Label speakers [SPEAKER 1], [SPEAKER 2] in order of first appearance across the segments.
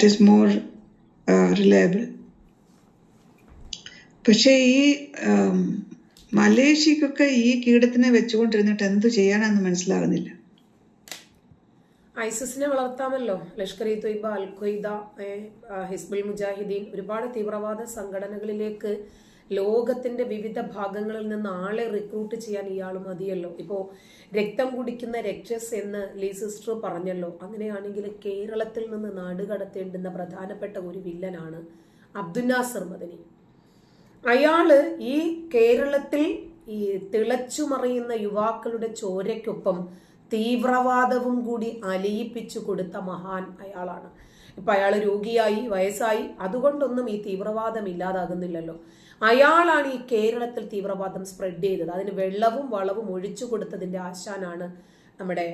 [SPEAKER 1] That is more reliable പക്ഷേ ഈ മലേഷ്യക്കൊക്കെ ഈ കീടത്തിനെ വെച്ചുകൊണ്ടിരുന്നിട്ട് എന്ത് ചെയ്യാനാന്ന് മനസ്സിലാകുന്നില്ല.
[SPEAKER 2] ഐസിസിനെ വളർത്താമല്ലോ. Lashkar e Taiba al Qaeda Hizbul Mujahideen. ഒരുപാട് തീവ്രവാദ സംഘടനകളിലേക്ക് ലോകത്തിന്റെ വിവിധ ഭാഗങ്ങളിൽ നിന്ന് ആളെ റിക്രൂട്ട് ചെയ്യാൻ ഇയാൾ മതിയല്ലോ. ഇപ്പോൾ രക്തം കുടിക്കുന്ന രക്ഷസ് എന്ന് ലീസിസ്റ്റർ പറഞ്ഞല്ലോ. അങ്ങനെയാണെങ്കിൽ കേരളത്തിൽ നിന്ന് നാടുകടത്തേണ്ടുന്ന പ്രധാനപ്പെട്ട ഒരു വില്ലനാണ് അബ്ദുനാസർ മദനി. അയാൾ ഈ കേരളത്തിൽ ഈ തിളച്ചുമറിയുന്ന യുവാക്കളുടെ ചോരയ്ക്കൊപ്പം തീവ്രവാദവും കൂടി അലിയിപ്പിച്ചു കൊടുത്ത മഹാൻ അയാളാണ്. ഇപ്പൊ അയാൾ രോഗിയായി വയസ്സായി. അതുകൊണ്ടൊന്നും ഈ തീവ്രവാദം ഇല്ലാതാകുന്നില്ലല്ലോ. അയാളാണ് ഈ കേരളത്തിൽ തീവ്രവാദം സ്പ്രെഡ് ചെയ്തത്. അതിന് വെള്ളവും വളവും ഒഴിച്ചു കൊടുത്തതിന്റെ ആശാനാണ് നമ്മുടെ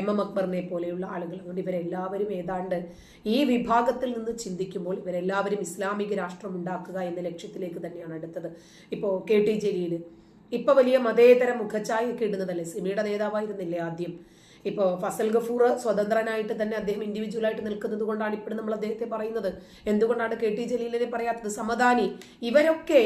[SPEAKER 2] എം എം അക്ബറിനെ പോലെയുള്ള ആളുകൾ. അതുകൊണ്ട് ഇവരെല്ലാവരും ഏതാണ്ട് ഈ വിഭാഗത്തിൽ നിന്ന് ചിന്തിക്കുമ്പോൾ ഇവരെല്ലാവരും ഇസ്ലാമിക രാഷ്ട്രം ഉണ്ടാക്കുക എന്ന ലക്ഷ്യത്തിലേക്ക് തന്നെയാണ് അടുത്തത്. ഇപ്പോൾ കെ ടി ജലീൽ ഇപ്പൊ വലിയ മതേതര മുഖഛായൊക്കെ ഇടുന്നതല്ലേ? സിമിയുടെ നേതാവായിരുന്നില്ലേ ആദ്യം? ഇപ്പോൾ ഫസൽ ഗഫൂർ സ്വതന്ത്രനായിട്ട് തന്നെ അദ്ദേഹം ഇൻഡിവിജ്വലായിട്ട് നിൽക്കുന്നത് കൊണ്ടാണ് ഇപ്പോഴും നമ്മൾ അദ്ദേഹത്തെ പറയുന്നത്. എന്തുകൊണ്ടാണ് കെ ടി ജലീലിനെ പറയാത്തത്? സമദാനി ഇവരൊക്കെ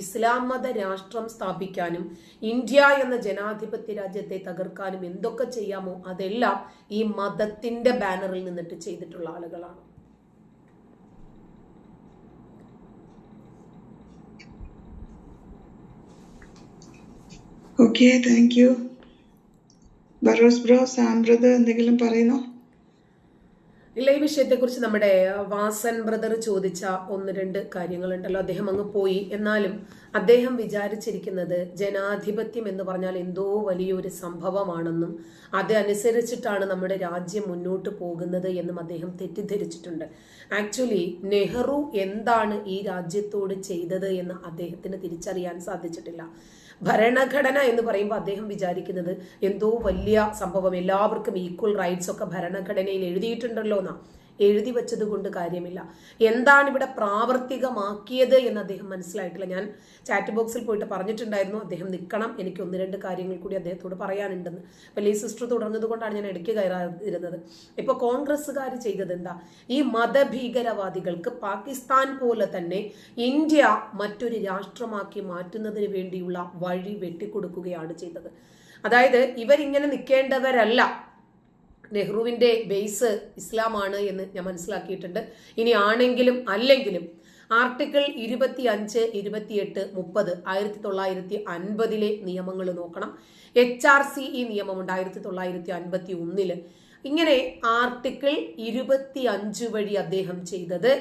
[SPEAKER 2] ഇസ്ലാം മത രാഷ്ട്രം സ്ഥാപിക്കാനും ഇന്ത്യ എന്ന ജനാധിപത്യ രാജ്യത്തെ തകർക്കാനും എന്തൊക്കെ ചെയ്യാമോ അതെല്ലാം ഈ മതത്തിന്റെ ബാനറിൽ നിന്നിട്ട് ചെയ്തിട്ടുള്ള ആളുകളാണ്.
[SPEAKER 1] Okay thank you Barroz bro എന്തെങ്കിലും പറയുന്നോ?
[SPEAKER 2] ഇല്ല ഈ വിഷയത്തെക്കുറിച്ച് നമ്മുടെ വാസൻ ബ്രദർ ചോദിച്ച ഒന്ന് രണ്ട് കാര്യങ്ങളുണ്ടല്ലോ. അദ്ദേഹം അങ്ങ് പോയി. എന്നാലും അദ്ദേഹം വിചാരിച്ചിരിക്കുന്നത് ജനാധിപത്യം എന്ന് പറഞ്ഞാൽ എന്തോ വലിയൊരു സംഭവമാണെന്നും അതനുസരിച്ചിട്ടാണ് നമ്മുടെ രാജ്യം മുന്നോട്ട് പോകുന്നത് എന്നും അദ്ദേഹം തെറ്റിദ്ധരിച്ചിട്ടുണ്ട്. ആക്ച്വലി നെഹ്റു എന്താണ് ഈ രാജ്യത്തോട് ചെയ്തത് എന്ന് അദ്ദേഹത്തിന് തിരിച്ചറിയാൻ സാധിച്ചിട്ടില്ല. ഭരണഘടന എന്ന് പറയുമ്പോൾ അദ്ദേഹം വിചാരിക്കുന്നത് എന്തോ വലിയ സംഭവം. എല്ലാവർക്കും ഈക്വൽ റൈറ്റ്സ് ഒക്കെ ഭരണഘടനയിൽ എഴുതിയിട്ടുണ്ടല്ലോ എന്നാ എഴുതി വെച്ചത് കൊണ്ട് കാര്യമില്ല. എന്താണ് ഇവിടെ പ്രാവർത്തികമാക്കിയത് എന്ന് അദ്ദേഹം മനസ്സിലായിട്ടില്ല. ഞാൻ ചാറ്റ് ബോക്സിൽ പോയിട്ട് പറഞ്ഞിട്ടുണ്ടായിരുന്നു അദ്ദേഹം നിൽക്കണം എനിക്ക് ഒന്ന് രണ്ട് കാര്യങ്ങൾ കൂടി അദ്ദേഹത്തോട് പറയാനുണ്ടെന്ന്. അപ്പോൾ ലീ സിസ്റ്റർ തുടർന്നതുകൊണ്ടാണ് ഞാൻ ഇടയ്ക്ക് കയറാതിരുന്നത്. ഇപ്പോൾ കോൺഗ്രസ്സുകാർ ചെയ്തത് എന്താ? ഈ മതഭീകരവാദികൾക്ക് പാകിസ്ഥാൻ പോലെ തന്നെ ഇന്ത്യ മറ്റൊരു രാഷ്ട്രമാക്കി മാറ്റുന്നതിന് വേണ്ടിയുള്ള വഴി വെട്ടിക്കൊടുക്കുകയാണ് ചെയ്തത്. അതായത് ഇവരിങ്ങനെ നിൽക്കേണ്ടവരല്ല നെഹ്റുവിന്റെ ബേസ് ഇസ്ലാമാണ് എന്ന് ഞാൻ മനസ്സിലാക്കിയിട്ടുണ്ട്. ഇനി ആണെങ്കിലും അല്ലെങ്കിലും ആർട്ടിക്കിൾ ഇരുപത്തി അഞ്ച് ഇരുപത്തിയെട്ട് മുപ്പത് ആയിരത്തി തൊള്ളായിരത്തി അൻപതിലെ നിയമങ്ങൾ നോക്കണം. എച്ച് ആർ സി ഈ നിയമമുണ്ട് ആയിരത്തി തൊള്ളായിരത്തി അൻപത്തി ഒന്നിൽ ഇങ്ങനെ ആർട്ടിക്കിൾ ഇരുപത്തി അഞ്ച് വഴി അദ്ദേഹം ചെയ്തത്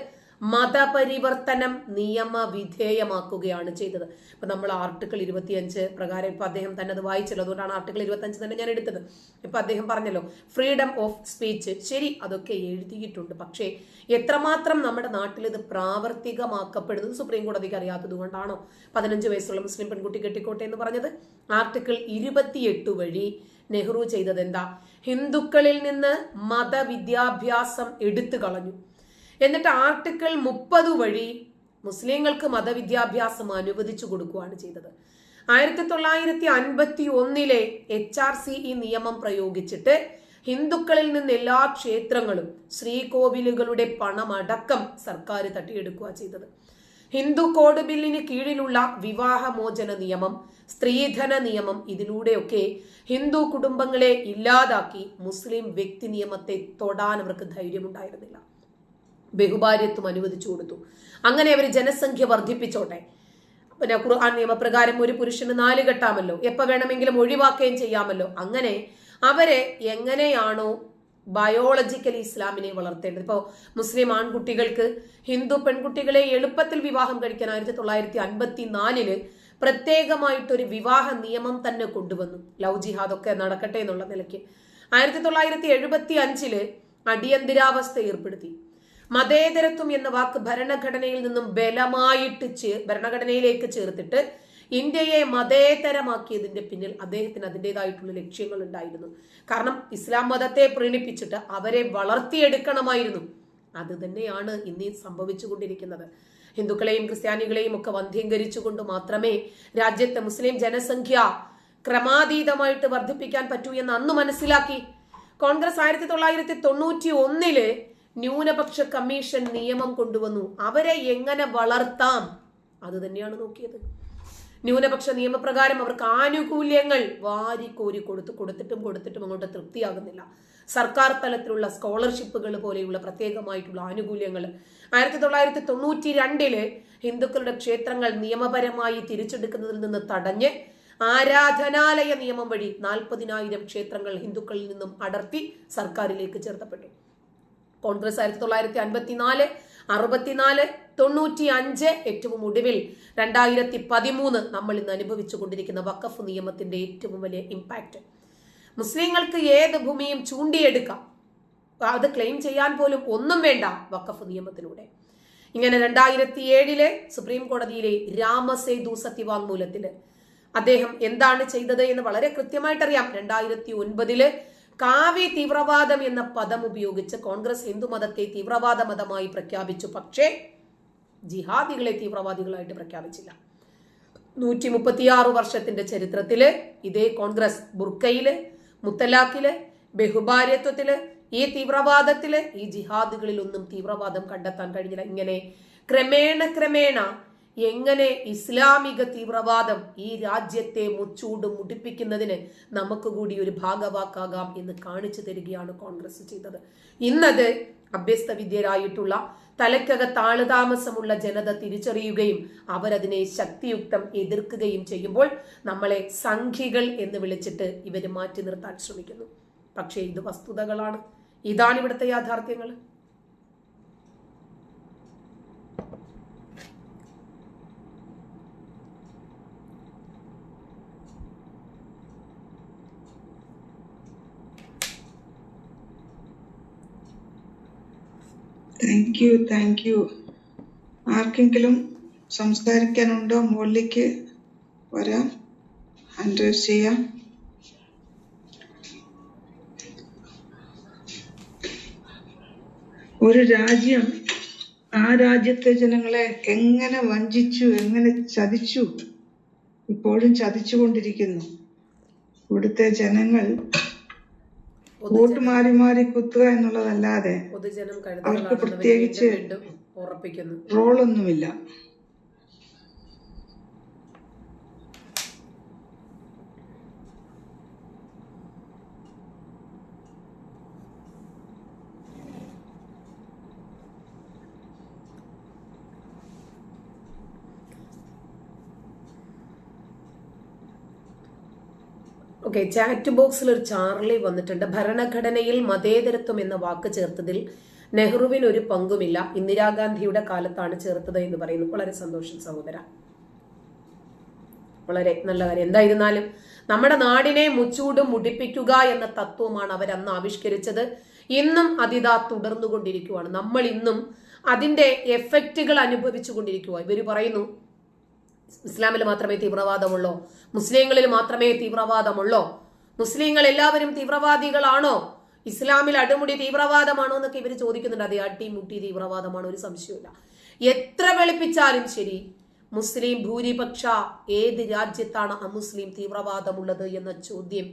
[SPEAKER 2] മതപരിവർത്തനം നിയമവിധേയമാക്കുകയാണ് ചെയ്തത്. ഇപ്പൊ നമ്മൾ ആർട്ടിക്കിൾ ഇരുപത്തിയഞ്ച് പ്രകാരം ഇപ്പൊ അദ്ദേഹം തന്നെ അത് വായിച്ചല്ലോ. അതുകൊണ്ടാണ് ആർട്ടിക്കിൾ ഇരുപത്തി തന്നെ ഞാൻ എടുത്തത്. ഇപ്പൊ അദ്ദേഹം പറഞ്ഞല്ലോ ഫ്രീഡം ഓഫ് സ്പീച്ച് ശരി അതൊക്കെ എഴുതിയിട്ടുണ്ട്. പക്ഷേ എത്രമാത്രം നമ്മുടെ നാട്ടിൽ ഇത് പ്രാവർത്തികമാക്കപ്പെടുന്നത് സുപ്രീം കോടതിക്ക് അറിയാത്തത് കൊണ്ടാണോ? പതിനഞ്ച് വയസ്സുള്ള മുസ്ലിം പെൺകുട്ടി കെട്ടിക്കോട്ടെ എന്ന് പറഞ്ഞത്? ആർട്ടിക്കിൾ ഇരുപത്തിയെട്ട് വഴി നെഹ്റു ചെയ്തത് എന്താ? ഹിന്ദുക്കളിൽ നിന്ന് മതവിദ്യാഭ്യാസം എടുത്തു കളഞ്ഞു. എന്നിട്ട് ആർട്ടിക്കിൾ മുപ്പത് വഴി മുസ്ലിങ്ങൾക്ക് മതവിദ്യാഭ്യാസം അനുവദിച്ചു കൊടുക്കുകയാണ് ചെയ്തത്. ആയിരത്തി തൊള്ളായിരത്തി അൻപത്തി ഒന്നിലെ എച്ച് ആർ സി ഈ നിയമം പ്രയോഗിച്ചിട്ട് ഹിന്ദുക്കളിൽ നിന്ന് എല്ലാ ക്ഷേത്രങ്ങളും ശ്രീകോവിലുകളുടെ പണമടക്കം സർക്കാർ തട്ടിയെടുക്കുക ചെയ്തത്. ഹിന്ദു കോഡ് ബില്ലിന് കീഴിലുള്ള വിവാഹമോചന നിയമം സ്ത്രീധന നിയമം ഇതിലൂടെയൊക്കെ ഹിന്ദു കുടുംബങ്ങളെ ഇല്ലാതാക്കി മുസ്ലിം വ്യക്തി നിയമത്തെ തൊടാൻ അവർക്ക് ധൈര്യമുണ്ടായിരുന്നില്ല. ബഹുഭാര്യത്വം അനുവദിച്ചു കൊടുത്തു. അങ്ങനെ അവർ ജനസംഖ്യ വർദ്ധിപ്പിച്ചോട്ടെ. പിന്നെ ഖുർആൻ നിയമപ്രകാരം ഒരു പുരുഷന് നാല് കെട്ടാമല്ലോ എപ്പോൾ വേണമെങ്കിലും ഒഴിവാക്കുകയും ചെയ്യാമല്ലോ. അങ്ങനെ അവരെ എങ്ങനെയാണോ ബയോളജിക്കലി ഇസ്ലാമിനെ വളർത്തേണ്ടത്. ഇപ്പോൾ മുസ്ലിം ആൺകുട്ടികൾക്ക് ഹിന്ദു പെൺകുട്ടികളെ എളുപ്പത്തിൽ വിവാഹം കഴിക്കാൻ ആയിരത്തി തൊള്ളായിരത്തി അൻപത്തി നാലിൽ പ്രത്യേകമായിട്ടൊരു വിവാഹ നിയമം തന്നെ കൊണ്ടുവന്നു. ലവ് ജിഹാദ് ഒക്കെ നടക്കട്ടെ എന്നുള്ള നിലയ്ക്ക്. ആയിരത്തി തൊള്ളായിരത്തി എഴുപത്തി അഞ്ചിൽ അടിയന്തരാവസ്ഥ ഏർപ്പെടുത്തി. മതേതരത്വം എന്ന വാക്ക് ഭരണഘടനയിൽ നിന്നും ബലമായിട്ട് ഭരണഘടനയിലേക്ക് ചേർത്തിട്ട് ഇന്ത്യയെ മതേതരമാക്കിയതിന്റെ പിന്നിൽ അദ്ദേഹത്തിന് അതിന്റെതായിട്ടുള്ള ലക്ഷ്യങ്ങൾ ഉണ്ടായിരുന്നു. കാരണം ഇസ്ലാം മതത്തെ പ്രീണിപ്പിച്ചിട്ട് അവരെ വളർത്തിയെടുക്കണമായിരുന്നു. അത് തന്നെയാണ് ഇന്ന് സംഭവിച്ചുകൊണ്ടിരിക്കുന്നത്. ഹിന്ദുക്കളെയും ക്രിസ്ത്യാനികളെയും ഒക്കെ വന്ധ്യംകരിച്ചുകൊണ്ട് മാത്രമേ രാജ്യത്തെ മുസ്ലിം ജനസംഖ്യ ക്രമാതീതമായിട്ട് വർദ്ധിപ്പിക്കാൻ പറ്റൂ എന്ന് അന്ന് മനസ്സിലാക്കി. കോൺഗ്രസ് ആയിരത്തി തൊള്ളായിരത്തി തൊണ്ണൂറ്റി ഒന്നിൽ ന്യൂനപക്ഷ കമ്മീഷൻ നിയമം കൊണ്ടുവന്നു. അവരെ എങ്ങനെ വളർത്താം? അത് തന്നെയാണ് നോക്കിയത്. ന്യൂനപക്ഷ നിയമപ്രകാരം അവർക്ക് ആനുകൂല്യങ്ങൾ വാരിക്കോരി കൊടുത്ത് കൊടുത്തിട്ടും കൊടുത്തിട്ടും അങ്ങോട്ട് തൃപ്തിയാകുന്നില്ല. സർക്കാർ തലത്തിലുള്ള സ്കോളർഷിപ്പുകൾ പോലെയുള്ള പ്രത്യേകമായിട്ടുള്ള ആനുകൂല്യങ്ങൾ. ആയിരത്തി തൊള്ളായിരത്തി തൊണ്ണൂറ്റി രണ്ടിൽ ഹിന്ദുക്കളുടെ ക്ഷേത്രങ്ങൾ നിയമപരമായി തിരിച്ചെടുക്കുന്നതിൽ നിന്ന് തടഞ്ഞ് ആരാധനാലയ നിയമം വഴി നാൽപ്പതിനായിരം ക്ഷേത്രങ്ങൾ ഹിന്ദുക്കളിൽ നിന്നും അടർത്തി സർക്കാരിലേക്ക് ചേർത്തപ്പെട്ടു. കോൺഗ്രസ് ആയിരത്തി തൊള്ളായിരത്തി അൻപത്തിനാല് അറുപത്തിനാല് തൊണ്ണൂറ്റി അഞ്ച് ഏറ്റവും ഒടുവിൽ രണ്ടായിരത്തി പതിമൂന്ന് നമ്മൾ ഇന്ന് അനുഭവിച്ചു കൊണ്ടിരിക്കുന്ന വക്കഫ് നിയമത്തിന്റെ ഏറ്റവും വലിയ ഇമ്പാക്റ്റ് മുസ്ലിങ്ങൾക്ക് ഏത് ഭൂമിയും ചൂണ്ടിയെടുക്കാം. അത് ക്ലെയിം ചെയ്യാൻ പോലും ഒന്നും വേണ്ട വക്കഫ് നിയമത്തിലൂടെ. ഇങ്ങനെ രണ്ടായിരത്തി ഏഴിലെ സുപ്രീം കോടതിയിലെ രാമസേതു സത്യവാങ്മൂലത്തിൽ അദ്ദേഹം എന്താണ് ചെയ്തത് എന്ന് വളരെ കൃത്യമായിട്ടറിയാം. രണ്ടായിരത്തി ഒൻപതിൽ കാവി തീവ്രവാദം എന്ന പദം ഉപയോഗിച്ച് കോൺഗ്രസ് ഹിന്ദുമതത്തെ തീവ്രവാദ മതമായി പ്രഖ്യാപിച്ചു. പക്ഷേ ജിഹാദികളെ തീവ്രവാദികളായിട്ട് പ്രഖ്യാപിച്ചില്ല. നൂറ്റി മുപ്പത്തിയാറ് വർഷത്തിന്റെ ചരിത്രത്തിൽ ഇതേ കോൺഗ്രസ് ബുർക്കയിൽ മുത്തലാഖിൽ ബഹുഭാര്യത്വത്തിൽ ഈ തീവ്രവാദത്തിൽ ഈ ജിഹാദുകളിലൊന്നും തീവ്രവാദം കണ്ടെത്താൻ കഴിഞ്ഞില്ല. ഇങ്ങനെ ക്രമേണ ക്രമേണ എങ്ങനെ ഇസ്ലാമിക തീവ്രവാദം ഈ രാജ്യത്തെ മുച്ചൂട് മുടിപ്പിക്കുന്നതിന് നമുക്ക് കൂടി ഒരു ഭാഗവാക്കാകാം എന്ന് കാണിച്ചു തരികയാണ് കോൺഗ്രസ് ചെയ്തത്. ഇന്നത് അഭ്യസ്ത വിദ്യരായിട്ടുള്ള തലയ്ക്കകത്ത് ആളുതാമസമുള്ള ജനത തിരിച്ചറിയുകയും അവരതിനെ ശക്തിയുക്തം എതിർക്കുകയും ചെയ്യുമ്പോൾ നമ്മളെ സംഖ്യകൾ എന്ന് വിളിച്ചിട്ട് ഇവർ മാറ്റി നിർത്താൻ ശ്രമിക്കുന്നു. പക്ഷേ ഇത് വസ്തുതകളാണ്. ഇതാണ് ഇവിടുത്തെ യാഥാർത്ഥ്യങ്ങൾ
[SPEAKER 1] താങ്ക് യു താങ്ക് യു. ആർക്കെങ്കിലും സംസാരിക്കാനുണ്ടോ? മുകളിലേക്ക് വരാം. റൈസ് ചെയ്യാം. ഒരു രാജ്യം ആ രാജ്യത്തെ ജനങ്ങളെ എങ്ങനെ വഞ്ചിച്ചു എങ്ങനെ ചതിച്ചു ഇപ്പോഴും ചതിച്ചുകൊണ്ടിരിക്കുന്നു. ഇവിടുത്തെ ജനങ്ങൾ വോട്ട് മാറി മാറി കുത്തുക എന്നുള്ളതല്ലാതെ അവർക്ക് പ്രത്യേകിച്ച് റോളൊന്നുമില്ല.
[SPEAKER 2] ഓക്കെ ചാറ്റ് ബോക്സിൽ ഒരു ചാർലി വന്നിട്ടുണ്ട്. ഭരണഘടനയിൽ മതേതരത്വം എന്ന വാക്ക് ചേർത്തതിൽ നെഹ്റുവിന് ഒരു പങ്കുമില്ല. ഇന്ദിരാഗാന്ധിയുടെ കാലത്താണ് ചേർത്തത് എന്ന് പറയുന്നു. വളരെ സന്തോഷം സഹോദര. വളരെ നല്ല കാര്യം. എന്തായിരുന്നാലും നമ്മുടെ നാടിനെ മുച്ചൂടും മുടിപ്പിക്കുക എന്ന തത്വമാണ് അവർ അന്ന് ആവിഷ്കരിച്ചത്. ഇന്നും അതിതാ തുടർന്നുകൊണ്ടിരിക്കുകയാണ് നമ്മൾ ഇന്നും അതിന്റെ എഫക്റ്റുകൾ അനുഭവിച്ചു കൊണ്ടിരിക്കുക ഇവർ പറയുന്നു ഇസ്ലാമിൽ മാത്രമേ തീവ്രവാദമുള്ളോ? മുസ്ലിങ്ങളിൽ മാത്രമേ തീവ്രവാദമുള്ളോ? മുസ്ലിങ്ങൾ എല്ലാവരും തീവ്രവാദികളാണോ? ഇസ്ലാമിൽ അടിമുടി തീവ്രവാദമാണോ എന്നൊക്കെ ഇവർ ചോദിക്കുന്നുണ്ട്. അതെ അടിമുട്ടി തീവ്രവാദമാണ്? ഒരു സംശയമില്ല എത്ര വെളുപ്പിച്ചാലും ശരി മുസ്ലിം ഭൂരിപക്ഷ ഏത് രാജ്യത്താണ് അമുസ്ലിം തീവ്രവാദമുള്ളത് എന്ന ചോദ്യം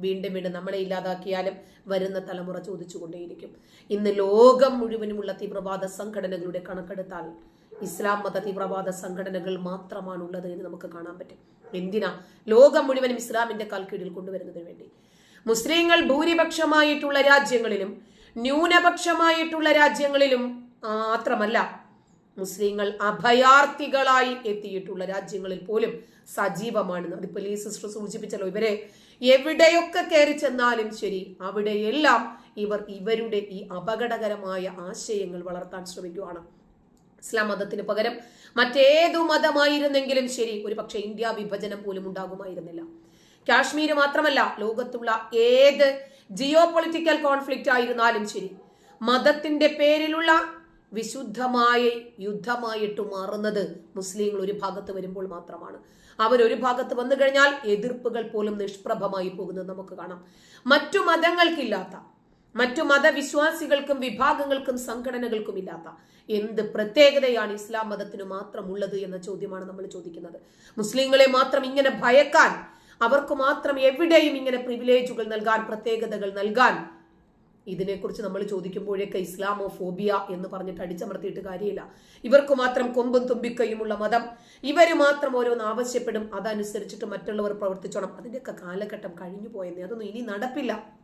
[SPEAKER 2] വീണ്ടും വീണ്ടും നമ്മളെ ഇല്ലാതാക്കിയാലും വരുന്ന തലമുറ ചോദിച്ചുകൊണ്ടേയിരിക്കും. ഇന്ന് ലോകം മുഴുവനുമുള്ള തീവ്രവാദ സംഘടനകളുടെ കണക്കെടുത്താൽ ഇസ്ലാം മത തീവ്രവാദ സംഘടനകൾ മാത്രമാണുള്ളത് എന്ന് നമുക്ക് കാണാൻ പറ്റും. എന്തിനാ? ലോകം മുഴുവനും ഇസ്ലാമിന്റെ കാൽക്കീഴിൽ കൊണ്ടുവരുന്നതിന് വേണ്ടി. മുസ്ലിങ്ങൾ ഭൂരിപക്ഷമായിട്ടുള്ള രാജ്യങ്ങളിലും ന്യൂനപക്ഷമായിട്ടുള്ള രാജ്യങ്ങളിലും മാത്രമല്ല മുസ്ലിങ്ങൾ അഭയാർത്ഥികളായി എത്തിയിട്ടുള്ള രാജ്യങ്ങളിൽ പോലും സജീവമാണ് അത് പോലീസ് സിസ്റ്റർ സൂചിപ്പിച്ചല്ലോ ഇവരെ. എവിടെയൊക്കെ കയറി ചെന്നാലും ശരി അവിടെയെല്ലാം ഇവർ ഇവരുടെ ഈ അപകടകരമായ ആശയങ്ങൾ വളർത്താൻ ശ്രമിക്കുകയാണ്. ഇസ്ലാം മതത്തിന് പകരം മറ്റേതു മതമായിരുന്നെങ്കിലും ശരി ഒരു പക്ഷേ ഇന്ത്യ വിഭജനം പോലും ഉണ്ടാകുമായിരുന്നില്ല. കാശ്മീർ മാത്രമല്ല ലോകത്തുള്ള ഏത് ജിയോ പൊളിറ്റിക്കൽ കോൺഫ്ലിക്റ്റ് ആയിരുന്നാലും ശരി മതത്തിന്റെ പേരിലുള്ള വിശുദ്ധമായ യുദ്ധമായിട്ട് മാറുന്നത് മുസ്ലിങ്ങൾ ഒരു ഭാഗത്ത് വരുമ്പോൾ മാത്രമാണ്. അവർ ഒരു ഭാഗത്ത് വന്നു കഴിഞ്ഞാൽ എതിർപ്പുകൾ പോലും നിഷ്പ്രഭമായി പോകുന്നത് നമുക്ക് കാണാം. മറ്റു മതങ്ങൾക്കില്ലാത്ത മറ്റു മതവിശ്വാസികൾക്കും വിഭാഗങ്ങൾക്കും സംഘടനകൾക്കും ഇല്ലാത്ത എന്ത് പ്രത്യേകതയാണ് ഇസ്ലാം മതത്തിന് മാത്രമുള്ളത് എന്ന ചോദ്യമാണ് നമ്മൾ ചോദിക്കുന്നത്. മുസ്ലിങ്ങളെ മാത്രം ഇങ്ങനെ ഭയക്കാൻ അവർക്ക് മാത്രം എവിടെയും ഇങ്ങനെ പ്രിവിലേജുകൾ നൽകാൻ പ്രത്യേകതകൾ നൽകാൻ ഇതിനെക്കുറിച്ച് നമ്മൾ ചോദിക്കുമ്പോഴേക്ക് ഇസ്ലാമോ ഫോബിയ എന്ന് പറഞ്ഞിട്ട് അടിച്ചമർത്തിയിട്ട് കാര്യമില്ല. ഇവർക്ക് മാത്രം കൊമ്പും തുമ്പിക്കയുമുള്ള മതം. ഇവർ മാത്രം ഓരോന്ന് ആവശ്യപ്പെടും. അതനുസരിച്ചിട്ട് മറ്റുള്ളവർ പ്രവർത്തിച്ചോണം. അതിന്റെയൊക്കെ കാലഘട്ടം കഴിഞ്ഞു പോയെന്നേ അതൊന്നും ഇനി നടപ്പില്ല.